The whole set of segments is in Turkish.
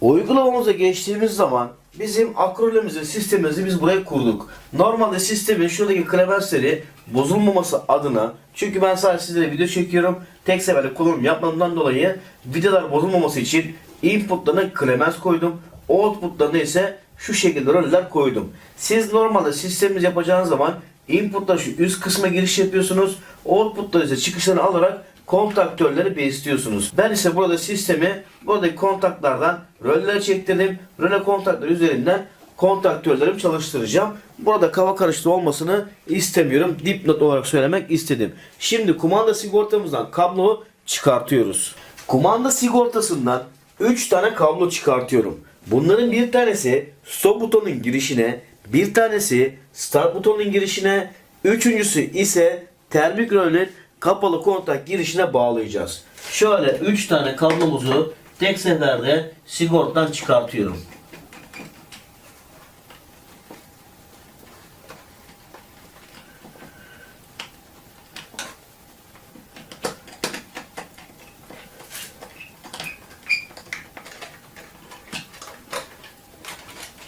Uygulamamıza geçtiğimiz zaman bizim akrolümüzü, sistemimizi biz buraya kurduk. Normalde sistemin şuradaki klemensleri bozulmaması adına çünkü ben sadece sizlere video çekiyorum. Tek seferde kullanım yapmamdan dolayı videolar bozulmaması için inputlarına klemens koydum. Outputlarına ise şu şekilde roller koydum. Siz normalde sistemimiz yapacağınız zaman inputlar şu üst kısma giriş yapıyorsunuz. Outputlar ise çıkışlarını alarak kontaktörleri besliyorsunuz. Ben ise burada sistemi buradaki kontaklardan rölleri çektirdim. Röle kontaktör üzerinden kontaktörlerimi çalıştıracağım. Burada kafa karıştı olmasını istemiyorum. Dipnot olarak söylemek istedim. Şimdi kumanda sigortamızdan kablo çıkartıyoruz. Kumanda sigortasından 3 tane kablo çıkartıyorum. Bunların bir tanesi stop butonun girişine, bir tanesi start butonun girişine, üçüncüsü ise termik rölün kapalı kontak girişine bağlayacağız. Şöyle 3 tane kablomuzu tek seferde sigortadan çıkartıyorum.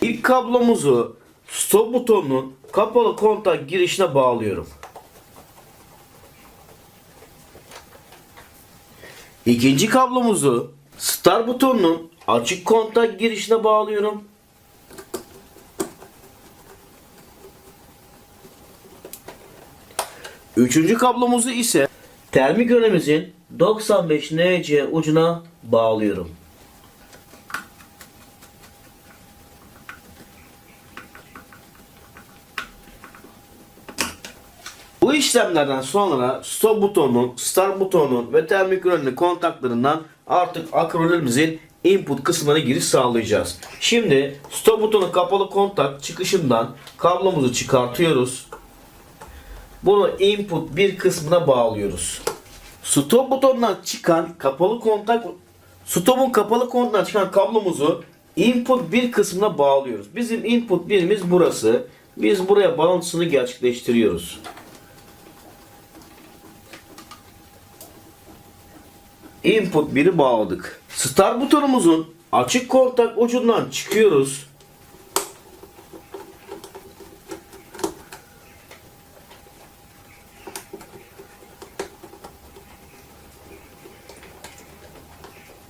İlk kablomuzu stop butonunun kapalı kontak girişine bağlıyorum. İkinci kablomuzu start butonunun açık kontak girişine bağlıyorum. Üçüncü kablomuzu ise termik önemizin 95 NC ucuna bağlıyorum. Bu işlemlerden sonra stop butonunun, start butonunun ve termik ürünün kontaklarından artık akrolümüzün input kısmına giriş sağlayacağız. Şimdi stop butonu kapalı kontak çıkışından kablomuzu çıkartıyoruz. Bunu input bir kısmına bağlıyoruz. Stop butonundan çıkan kapalı kontak stopun kapalı kontaktan çıkan kablomuzu input bir kısmına bağlıyoruz. Bizim input birimiz burası. Biz buraya bağlantısını gerçekleştiriyoruz. İnput biri bağladık. Start butonumuzun açık kontak ucundan çıkıyoruz.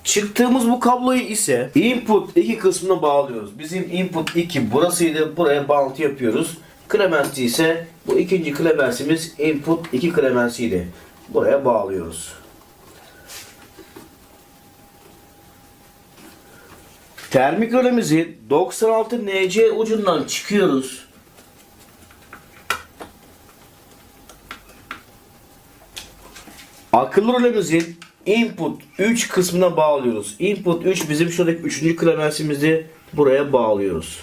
Çıktığımız bu kabloyu ise input 2 kısmına bağlıyoruz. Bizim input 2 burasıydı. Buraya bağlantı yapıyoruz. Klemensi ise bu ikinci klemensimiz input 2 klemensiydi. Buraya bağlıyoruz. Termik rölemizi 96 NC ucundan çıkıyoruz. Akıllı rölemizin input 3 kısmına bağlıyoruz. Input 3 bizim şuradaki 3. klemensimizi buraya bağlıyoruz.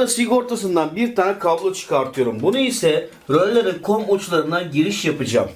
Manda sigortasından bir tane kablo çıkartıyorum. Bunu ise röllerin kom uçlarına giriş yapacağım.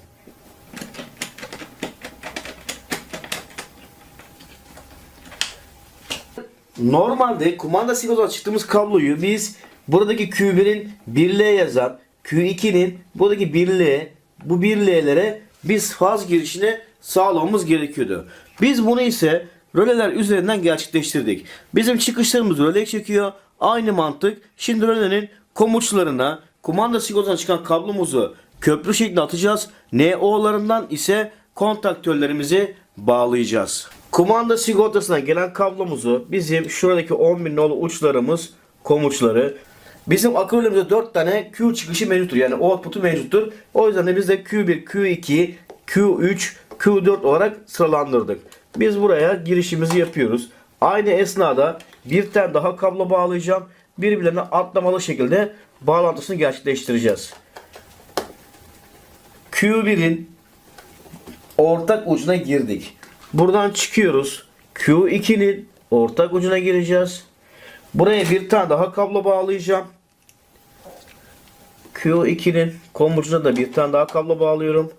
Normalde kumanda sigortasından çıktığımız kabloyu biz buradaki Q1'in 1L yazan Q2'nin buradaki 1L bu 1L'lere biz faz girişine sağlamamız gerekiyordu. Biz bunu ise röleler üzerinden gerçekleştirdik. Bizim çıkışlarımız röle çekiyor. Aynı mantık. Şimdi rölenin komuçlarına kumanda sigortasından çıkan kablomuzu köprü şeklinde atacağız. NO'larından ise kontaktörlerimizi bağlayacağız. Kumanda sigortasına gelen kablomuzu bizim şuradaki 10.000 nolu uçlarımız komuçları Bizim akıllarımızda 4 tane Q çıkışı mevcuttur. Yani output'u mevcuttur. O yüzden de biz de Q1, Q2, Q3, Q4 olarak sıralandırdık. Biz buraya girişimizi yapıyoruz. Aynı esnada bir tane daha kablo bağlayacağım. Birbirlerine atlamalı şekilde bağlantısını gerçekleştireceğiz. Q1'in ortak ucuna girdik. Buradan çıkıyoruz. Q2'nin ortak ucuna gireceğiz. Buraya bir tane daha kablo bağlayacağım. Q2'nin kom ucuna da bir tane daha kablo bağlıyorum.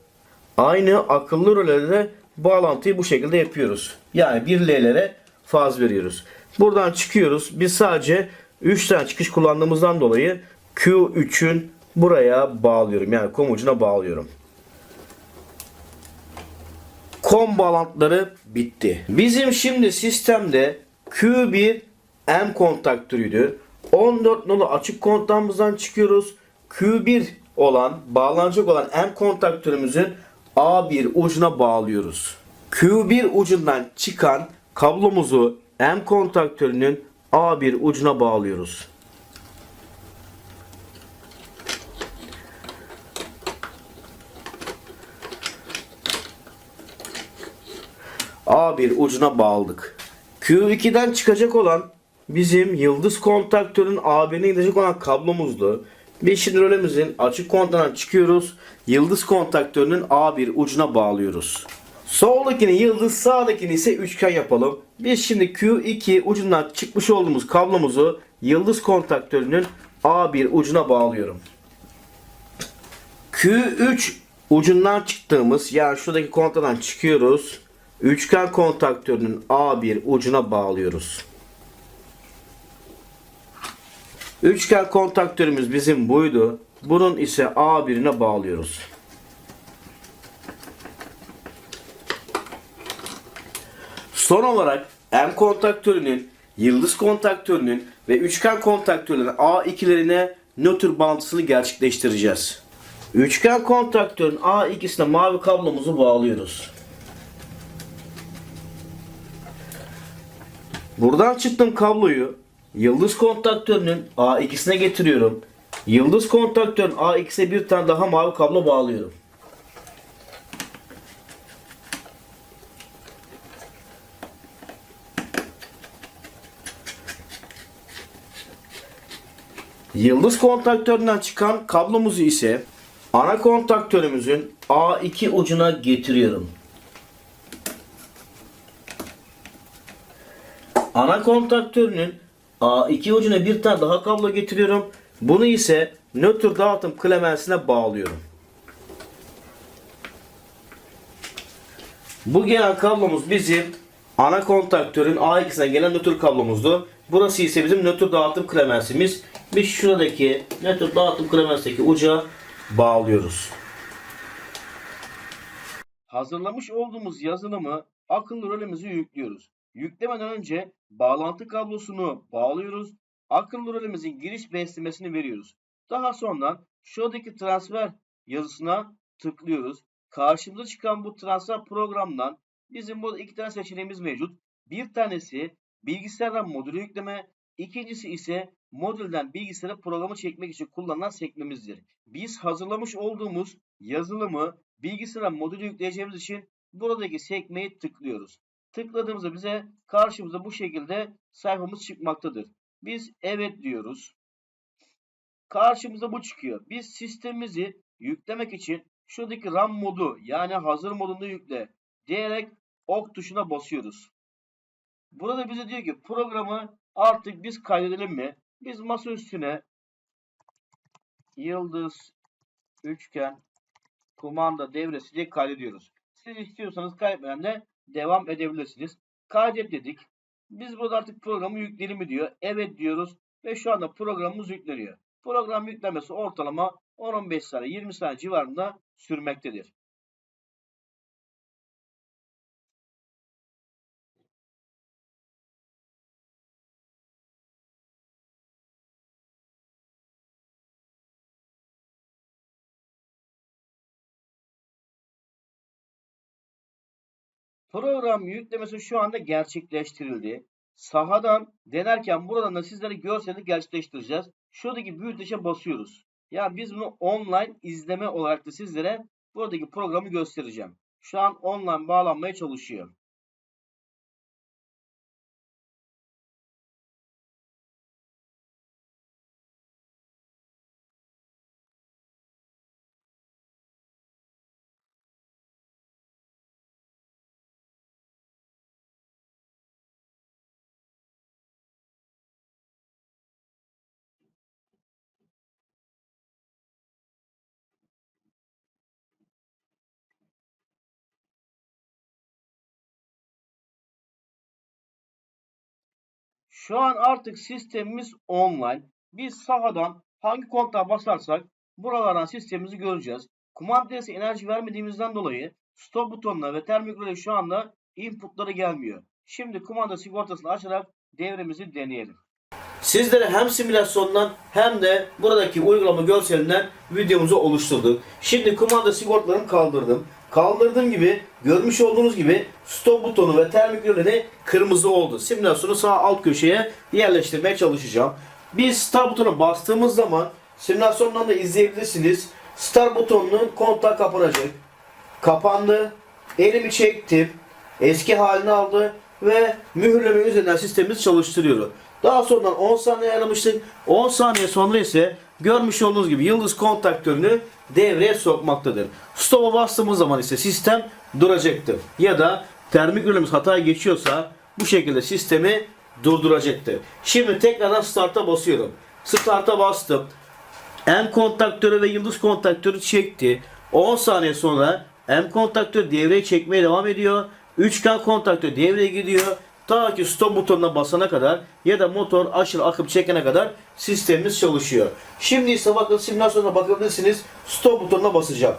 Aynı akıllı rölede de bağlantıyı bu şekilde yapıyoruz. Yani bir L'lere faz veriyoruz. Buradan çıkıyoruz. Biz sadece 3 tane çıkış kullandığımızdan dolayı Q3'ün buraya bağlıyorum. Yani kom ucuna bağlıyorum. COM bağlantıları bitti. Bizim şimdi sistemde Q1 M kontaktörüydü. 14 nolu açık kontağımızdan çıkıyoruz. Q1 olan bağlanacak olan M kontaktörümüzün A1 ucuna bağlıyoruz. Q1 ucundan çıkan kablomuzu M kontaktörünün A1 ucuna bağlıyoruz. A1 ucuna bağladık. Q2'den çıkacak olan bizim yıldız kontaktörün A1'ine gidecek olan kablomuzdu. Biz şimdi rölemizin açık kontağından çıkıyoruz. Yıldız kontaktörünün A1 ucuna bağlıyoruz. Soldakini yıldız, sağdakini ise üçgen yapalım. Biz şimdi Q2 ucundan çıkmış olduğumuz kablomuzu yıldız kontaktörünün A1 ucuna bağlıyorum. Q3 ucundan çıktığımız yani şuradaki kontadan çıkıyoruz. Üçgen kontaktörünün A1 ucuna bağlıyoruz. Üçgen kontaktörümüz bizim buydu. Bunun ise A1'ine bağlıyoruz. Son olarak M kontaktörünün, yıldız kontaktörünün ve üçgen kontaktörünün A2'lerine nötr bağlantısını gerçekleştireceğiz. Üçgen kontaktörün A2'sine mavi kablomuzu bağlıyoruz. Buradan çıktım kabloyu yıldız kontaktörünün A2'sine getiriyorum. Yıldız kontaktörün A2'sine bir tane daha mavi kablo bağlıyorum. Yıldız kontaktöründen çıkan kablomuzu ise ana kontaktörümüzün A2 ucuna getiriyorum. Ana kontaktörünün A2 ucuna bir tane daha kablo getiriyorum. Bunu ise nötr dağıtım klemensine bağlıyorum. Bu gelen kablomuz bizim ana kontaktörün A2'sine gelen nötr kablomuzdu. Burası ise bizim nötr dağıtım klemensimiz. Biz şuradaki nötr dağıtım klemensteki uca bağlıyoruz. Hazırlamış olduğumuz yazılımı akıllı rölemize yüklüyoruz. Yüklemeden önce bağlantı kablosunu bağlıyoruz. Akıllı rölemizin giriş beslemesini veriyoruz. Daha sonra şuradaki transfer yazısına tıklıyoruz. Karşımıza çıkan bu transfer programdan bizim burada iki tane seçeneğimiz mevcut. Bir tanesi bilgisayardan modülü yükleme, ikincisi ise modülden bilgisayara programı çekmek için kullanılan sekmemizdir. Biz hazırlamış olduğumuz yazılımı bilgisayara modülü yükleyeceğimiz için buradaki sekmeyi tıklıyoruz. Tıkladığımızda bize karşımıza bu şekilde sayfamız çıkmaktadır. Biz evet diyoruz. Karşımıza bu çıkıyor. Biz sistemimizi yüklemek için şuradaki RAM modu yani hazır modunda yükle diyerek ok tuşuna basıyoruz. Burada bize diyor ki programı artık biz kaydedelim mi? Biz masa üstüne yıldız, üçgen, kumanda devresi diye kaydediyoruz. Siz istiyorsanız kaydetmeden de devam edebilirsiniz. Kaydet dedik. Biz burada artık programı yükleyelim mi diyor. Evet diyoruz ve şu anda programımız yükleniyor. Program yüklemesi ortalama 10-15 saniye 20 saniye civarında sürmektedir. Program yüklemesi şu anda gerçekleştirildi. Sahadan denerken buradan da sizlere görseli gerçekleştireceğiz. Şuradaki büyüteçe basıyoruz. Yani biz bunu online izleme olarak da sizlere buradaki programı göstereceğim. Şu an online bağlanmaya çalışıyor. Şu an artık sistemimiz online. Biz sahadan hangi kontağa basarsak buralardan sistemimizi göreceğiz. Kumandaya enerji vermediğimizden dolayı stop butonuna ve termikroya şu anda inputları gelmiyor. Şimdi kumanda sigortasını açarak devremizi deneyelim. Sizlere hem simülasyondan hem de buradaki uygulama görselinden videomuzu oluşturduk. Şimdi kumanda sigortalarını kaldırdım. Kaldırdığım gibi görmüş olduğunuz gibi stop butonu ve termik röleni kırmızı oldu. Simülasyonu sağ alt köşeye yerleştirmeye çalışacağım. Biz start butona bastığımız zaman simülasyondan da izleyebilirsiniz. Start butonunun kontağı kapanacak. Kapandı. Elimi çektim. Eski halini aldı ve mühürleme üzerinden sistemimizi çalıştırıyor. Daha sonra 10 saniye ayarlamıştık. 10 saniye sonra ise görmüş olduğunuz gibi yıldız kontaktörünü devreye sokmaktadır. Stop'a bastığımız zaman ise sistem duracaktır. Ya da termik ürünümüz hata geçiyorsa bu şekilde sistemi durduracaktır. Şimdi tekrardan start'a basıyorum. Start'a bastım. M kontaktörü ve yıldız kontaktörü çekti. 10 saniye sonra M kontaktör devreye çekmeye devam ediyor. Üçgen kontaktör devreye gidiyor. Ta ki stop butonuna basana kadar ya da motor aşırı akım çekene kadar sistemimiz çalışıyor. Şimdi ise bakın simülasyona bakabilirsiniz. Stop butonuna basacağım.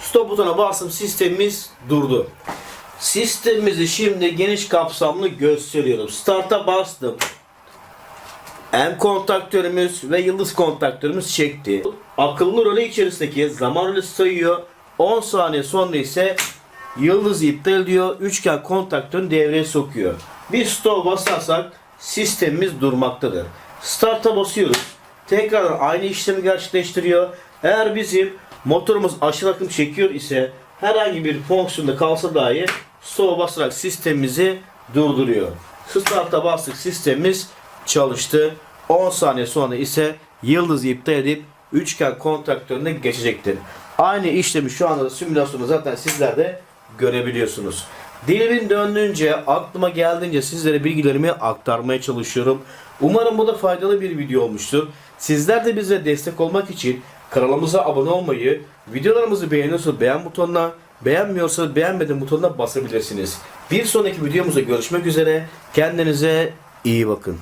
Stop butona bastım sistemimiz durdu. Sistemimizi şimdi geniş kapsamlı gösteriyorum. Start'a bastım. M kontaktörümüz ve yıldız kontaktörümüz çekti. Akıllı röle içerisindeki zaman rölesi sayıyor. 10 saniye sonra ise yıldız iptal ediyor. Üçgen kontaktörünü devreye sokuyor. Bir stop basarsak sistemimiz durmaktadır. Start'a basıyoruz. Tekrar aynı işlemi gerçekleştiriyor. Eğer bizim motorumuz aşırı akım çekiyor ise herhangi bir fonksiyonda kalsa dahi stop'a basarak sistemimizi durduruyor. Start'a bastık sistemimiz çalıştı. 10 saniye sonra ise yıldız iptal edip üçgen kontaktörüne geçecektir. Aynı işlemi şu anda da simülasyonu zaten sizler de görebiliyorsunuz. Dilimin döndüğünce, aklıma geldiğince sizlere bilgilerimi aktarmaya çalışıyorum. Umarım bu da faydalı bir video olmuştur. Sizler de bize destek olmak için kanalımıza abone olmayı, videolarımızı beğeniyorsanız beğen butonuna, beğenmiyorsanız beğenmedim butonuna basabilirsiniz. Bir sonraki videomuzda görüşmek üzere. Kendinize iyi bakın.